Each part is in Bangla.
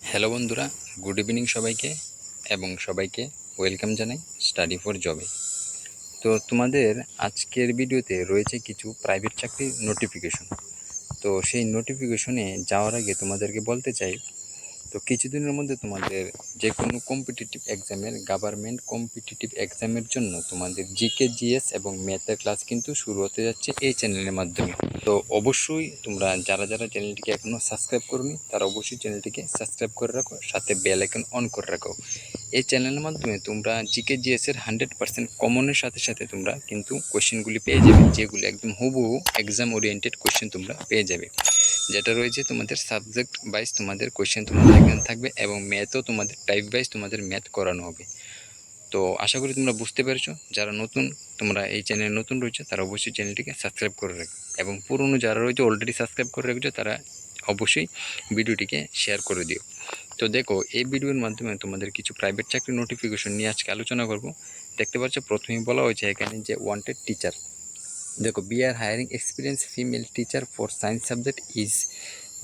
হ্যালো বন্ধুরা গুড ইভিনিং সবাইকে এবং সবাইকে ওয়েলকাম জানাই স্টাডি ফর জবে তো তোমাদের আজকের ভিডিওতে রয়েছে কিছু প্রাইভেট চাকরির নোটিফিকেশন তো সেই নোটিফিকেশনে যাওয়ার আগে তোমাদেরকে বলতে চাই তো কিছুদিনের মধ্যে তোমাদের যে কোনো কম্পিটিটিভ এক্সামের গভর্নমেন্ট কম্পিটিটিভ এক্সামের জন্য তোমাদের জিকে জিএস এবং ম্যাথের ক্লাস কিন্তু শুরু হতে যাচ্ছে এই চ্যানেলের মাধ্যমে। তো অবশ্যই তোমরা যারা যারা চ্যানেলটিকে এখনও সাবস্ক্রাইব করনি, তারা অবশ্যই চ্যানেলটিকে সাবস্ক্রাইব করে রাখো, সাথে বেল আইকন অন করে রাখো। এই চ্যানেলের মাধ্যমে তোমরা জিকে জিএস এর হান্ড্রেড পার্সেন্ট কমনের সাথে সাথে তোমরা কিন্তু কোয়েশ্চেনগুলি পেয়ে যাবে, যেগুলি একদম হুবহু এক্সাম ওরিয়েন্টেড কোয়েশ্চেন তোমরা পেয়ে যাবে। যেটা রয়েছে তোমাদের সাবজেক্ট ওয়াইজ তোমাদের কোয়েশ্চেন তোমাদের এখানে থাকবে এবং ম্যাথও তোমাদের টাইপ ওয়াইজ তোমাদের ম্যাথ করানো হবে। তো আশা করি তোমরা বুঝতে পেরেছ। যারা নতুন তোমরা এই চ্যানেলে নতুন রয়েছে, তারা অবশ্যই চ্যানেলটিকে সাবস্ক্রাইব করে রাখো এবং পুরনো যারা রয়েছে অলরেডি সাবস্ক্রাইব করে রেখেছো, তারা অবশ্যই ভিডিওটিকে শেয়ার করে দিও। তো দেখো, এই ভিডিওর মাধ্যমে তোমাদের কিছু প্রাইভেট চাকরি নোটিফিকেশন নিয়ে আজকে আলোচনা করব। দেখতে পাচ্ছ, প্রথমেই বলা হয়েছে এখানে যে ওয়ান্টেড টিচার দেখো we are hiring experience female teacher for science subject is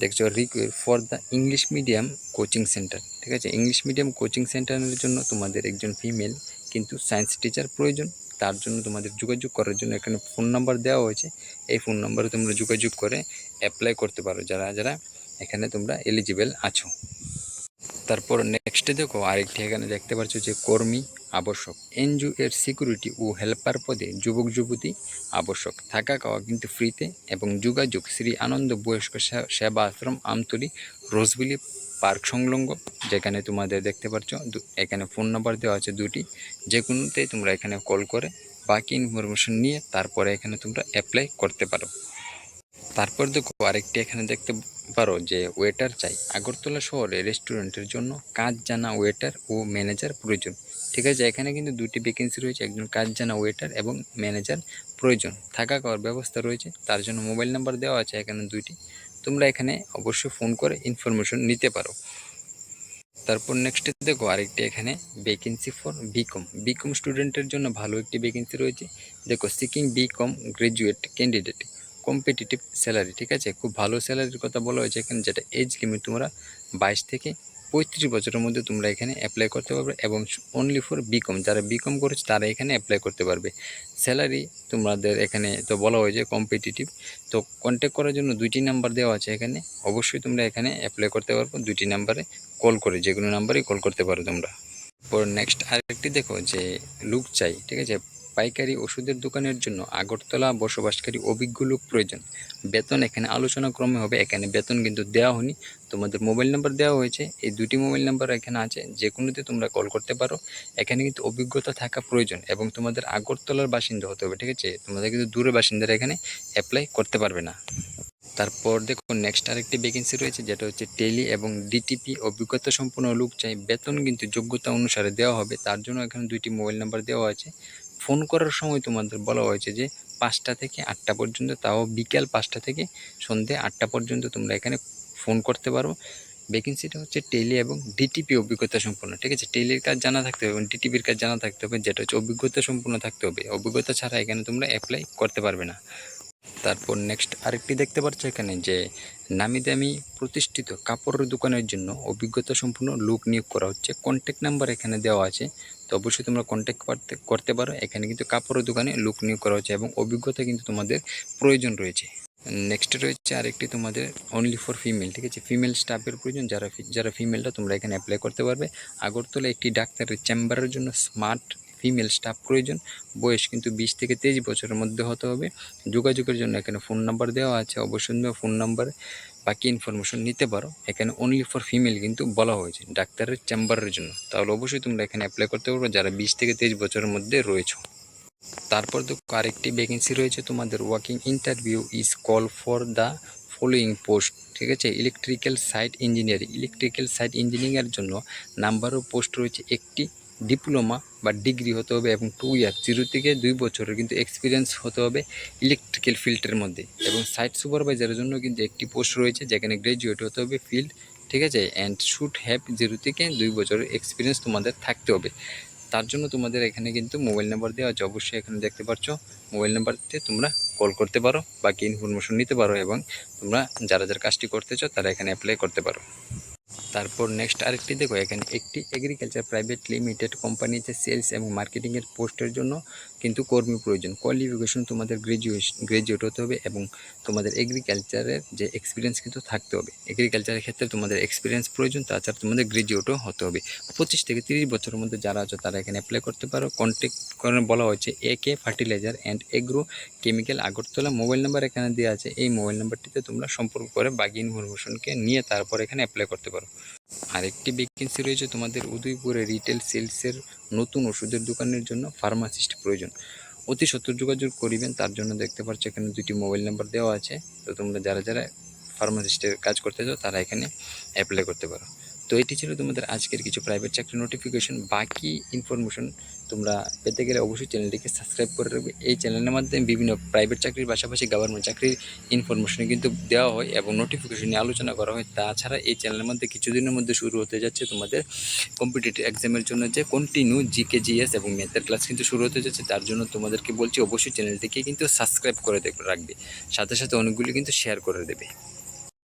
দেখছ require for the English medium coaching centre ঠিক আছে? ইংলিশ মিডিয়াম কোচিং সেন্টারের জন্য তোমাদের একজন ফিমেল কিন্তু সায়েন্স টিচার প্রয়োজন, তার জন্য তোমাদের যোগাযোগ করার জন্য এখানে ফোন নাম্বার দেওয়া হয়েছে, এই ফোন নাম্বারে তোমরা যোগাযোগ করে অ্যাপ্লাই করতে পারো, যারা যারা এখানে তোমরা এলিজিবল আছো। তারপর নেক্সটে দেখো, আরেকটি এখানে দেখতে পাচ্ছ যে কর্মী আবশ্যক। এনজিও এর সিকিউরিটি ও হেল্পার পদে যুবক, যুবতী আবশ্যক। থাকা খাওয়া কিন্তু ফ্রিতে এবং যোগাযোগ, শ্রী আনন্দ বয়স্ক সেবা আশ্রম আমতলি, রোজবিলি পার্ক সংলগ্ন, যেখানে তোমাদের দেখতে পাচ্ছ এখানে ফোন নাম্বার দেওয়া আছে দুটি। যে কোনোতেই তোমরা এখানে কল করে বাকি ইনফরমেশন নিয়ে তারপরে এখানে তোমরা অ্যাপ্লাই করতে পারো। তারপর দেখো আরেকটি এখানে দেখতে পারো যে ওয়েটার চাই। আগরতলা শহরে রেস্টুরেন্টের জন্য কাজ জানা ওয়েটার ও ম্যানেজার প্রয়োজন। ঠিক আছে, এখানে কিন্তু দুটি ভ্যাকেন্সি রয়েছে, একজন কাজ জানা ওয়েটার এবং ম্যানেজার প্রয়োজন। থাকা খাওয়ার ব্যবস্থা রয়েছে, তার জন্য মোবাইল নাম্বার দেওয়া আছে এখানে দুইটি। তোমরা এখানে অবশ্যই ফোন করে ইনফরমেশন নিতে পারো। তারপর নেক্সট দেখো আরেকটি এখানে ভ্যাকেন্সি ফর বিকম বিকম স্টুডেন্টের জন্য ভালো একটি ভ্যাকেন্সি রয়েছে। দেখো seeking B Com graduate candidate competitive salary ঠিক আছে? খুব ভালো স্যালারির কথা বলা হয়েছে এখানে, যেটা এজ লিমিট তোমরা বাইশ থেকে পঁয়ত্রিশ বছরের মধ্যে তোমরা এখানে অ্যাপ্লাই করতে পারবে এবং অনলি ফর বিকম যারা বিকম করেছে, তারা এখানে অ্যাপ্লাই করতে পারবে। স্যালারি তোমাদের এখানে তো বলা হয়েছে কম্পিটিটিভ তো কন্ট্যাক্ট করার জন্য দুইটি নাম্বার দেওয়া আছে এখানে। অবশ্যই তোমরা এখানে অ্যাপ্লাই করতে পারব। দুইটি নাম্বারে কল করে যে কোনো নাম্বারেই কল করতে পারো তোমরা। পর নেক্সট আরেকটি দেখো যে লুক চাই, ঠিক আছে? পাইকারি ওষুধের দোকানের জন্য আগরতলা বসবাসকারী অভিজ্ঞ লোক প্রয়োজন। বেতন এখানে আলোচনা ক্রমে হবে। এখানে বেতন কিন্তু দেওয়া হয়নি। তোমাদের মোবাইল নাম্বার দেওয়া হয়েছে। এই দুটি মোবাইল নাম্বার এখানে আছে। যে কোনোতে তোমরা কল করতে পারো। এখানে কিন্তু অভিজ্ঞতা থাকা প্রয়োজন এবং তোমাদের আগরতলার বাসিন্দা হতে হবে, ঠিক আছে? তোমাদের কিন্তু দূরের বাসিন্দারা এখানে অ্যাপ্লাই করতে পারবে না। তারপর দেখো নেক্সট আরেকটি ভ্যাকেন্সি রয়েছে, যেটা হচ্ছে টেলি এবং ডিটিপি অভিজ্ঞতা সম্পন্ন লোক চাই। বেতন কিন্তু যোগ্যতা অনুসারে দেওয়া হবে। তার জন্য এখানে দুইটি মোবাইল নাম্বার দেওয়া আছে। ফোন করার সময় তোমাদের বলা হয়েছে যে পাঁচটা থেকে আটটা পর্যন্ত, তাও বিকাল পাঁচটা থেকে সন্ধে আটটা পর্যন্ত তোমরা এখানে ফোন করতে পারো। ভ্যাকেন্সিটা হচ্ছে টেলি এবং ডিটিপি অভিজ্ঞতা সম্পূর্ণ ঠিক আছে? টেলির কাজ জানা থাকতে হবে এবং ডিটিপির কাজ জানা থাকতে হবে, যেটা হচ্ছে অভিজ্ঞতা সম্পূর্ণ থাকতে হবে। অভিজ্ঞতা ছাড়া এখানে তোমরা অ্যাপ্লাই করতে পারবে না। তারপর নেক্সট আরেকটি দেখতে পাচ্ছ এখানে যে নামি দামি প্রতিষ্ঠিত কাপড়ের দোকানের জন্য অভিজ্ঞতা সম্পূর্ণ লোক নিয়োগ করা হচ্ছে। কন্ট্যাক্ট নাম্বার এখানে দেওয়া আছে। তো অবশ্যই তোমরা কন্ট্যাক্ট করতে করতে পারো। এখানে কিন্তু কাপড়ের দোকানে লোক নিয়োগ করা হচ্ছে এবং অভিজ্ঞতা কিন্তু তোমাদের প্রয়োজন রয়েছে। নেক্সট রয়েছে আরেকটি তোমাদের অনলি ফর ফিমেল ঠিক আছে? ফিমেল স্টাফের প্রয়োজন। যারা যারা ফিমেলটা তোমরা এখানে অ্যাপ্লাই করতে পারবে। আগরতলা একটি ডাক্তারের চেম্বারের জন্য স্মার্ট ফিমেল স্টাফ প্রয়োজন। বয়স কিন্তু বিশ থেকে তেইশ বছরের মধ্যে হতে হবে। যোগাযোগের জন্য এখানে ফোন নাম্বার দেওয়া আছে। অবশ্যই ফোন নাম্বার বাকি ইনফরমেশন নিতে পারো। এখানে অনলি ফর ফিমেল কিন্তু বলা হয়েছে ডাক্তারের চেম্বারের জন্য। তাহলে অবশ্যই তোমরা এখানে অ্যাপ্লাই করতে পারবে যারা বিশ থেকে তেইশ বছরের মধ্যে রয়েছে। তারপর দেখো আরেকটি ভ্যাকেন্সি রয়েছে তোমাদের। Working interview is call for the following post ঠিক আছে? Electrical site engineering electrical site ইঞ্জিনিয়ারিংয়ের জন্য নাম্বার ও পোস্ট রয়েছে একটি। ডিপ্লোমা বা ডিগ্রি হতে হবে এবং টু ইয়ার জিরো থেকে দুই বছরের কিন্তু এক্সপিরিয়েন্স হতে হবে ইলেকট্রিক্যাল ফিল্ডের মধ্যে এবং সাইট সুপারভাইজারের জন্য কিন্তু একটি পোস্ট রয়েছে যেখানে গ্র্যাজুয়েট হতে হবে ফিল্ড ঠিক আছে? অ্যান্ড শুড হ্যাভ জিরো থেকে দুই বছরের এক্সপিরিয়েন্স তোমাদের থাকতে হবে। তার জন্য তোমাদের এখানে কিন্তু মোবাইল নাম্বার দেওয়া আছে। অবশ্যই এখানে দেখতে পাচ্ছ মোবাইল নাম্বারতে তোমরা কল করতে পারো বাকি ইনফরমেশন নিতে পারো এবং তোমরা যারা যারা কাজটি করতে চাও তারা এখানে অ্যাপ্লাই করতে পারো। তারপর নেক্সট আরেকটি দেখো, এখানে একটি এগ্রিকালচার প্রাইভেট লিমিটেড কোম্পানিতে সেলস এবং মার্কেটিংয়ের পোস্টের জন্য কিন্তু কর্মী প্রয়োজন। কোয়ালিফিকেশন তোমাদের গ্রাজুয়েশন গ্রাজুয়েট হতে হবে এবং তোমাদের এগ্রিকালচারের যে এক্সপিরিয়েন্স কিন্তু থাকতে হবে। এগ্রিকালচারের ক্ষেত্রে তোমাদের এক্সপিরিয়েন্স প্রয়োজন, তাছাড়া তোমাদের গ্রাজুয়েটও হতে হবে। পঁচিশ থেকে তিরিশ বছরের মধ্যে যারা আছো তারা এখানে অ্যাপ্লাই করতে পারো। কন্ট্যাক্ট করে বলা হয়েছে A K fertiliser and agro chemical Agartala. Mobile number এখানে দেওয়া আছে। এই মোবাইল নাম্বারটিতে তোমরা সম্পর্ক করে বাকি ইনফরমেশনকে নিয়ে তারপর এখানে অ্যাপ্লাই করতে পারো। আরেকটি ভ্যাকেন্সি রয়েছে তোমাদের উদয়পুরে রিটেল সেলসের নতুন ওষুধের দোকানের জন্য ফার্মাসিস্ট প্রয়োজন। অতি সত্তর যোগাযোগ করিবেন, তার জন্য দেখতে পাচ্ছ এখানে দুটি মোবাইল নাম্বার দেওয়া আছে। তো তোমরা যারা যারা ফার্মাসিস্টের কাজ করতে চাও, তারা এখানে অ্যাপ্লাই করতে পারো। তো এটি ছিল তোমাদের আজকের কিছু প্রাইভেট চাকরি নোটিফিকেশন বাকি ইনফরমেশন তোমরা পেতে গেলে অবশ্যই চ্যানেলটিকে সাবস্ক্রাইব করে রাখবে। এই চ্যানেলের মাধ্যমে বিভিন্ন প্রাইভেট চাকরির পাশাপাশি গভর্নমেন্ট চাকরির ইনফরমেশন কিন্তু দেওয়া হয় এবং নোটিফিকেশন নিয়ে আলোচনা করা হয়। তাছাড়া এই চ্যানেলের মধ্যে কিছুদিনের মধ্যে শুরু হতে যাচ্ছে তোমাদের কম্পিটিটিভ এক্সামের জন্য যে কন্টিনিউ জিকে জিএস এবং ম্যাথের ক্লাস কিন্তু শুরু হতে যাচ্ছে। তার জন্য তোমাদেরকে বলছি, অবশ্যই চ্যানেলটিকে কিন্তু সাবস্ক্রাইব করে রাখবে। সাথে সাথে অনেকগুলি কিন্তু শেয়ার করে দেবে।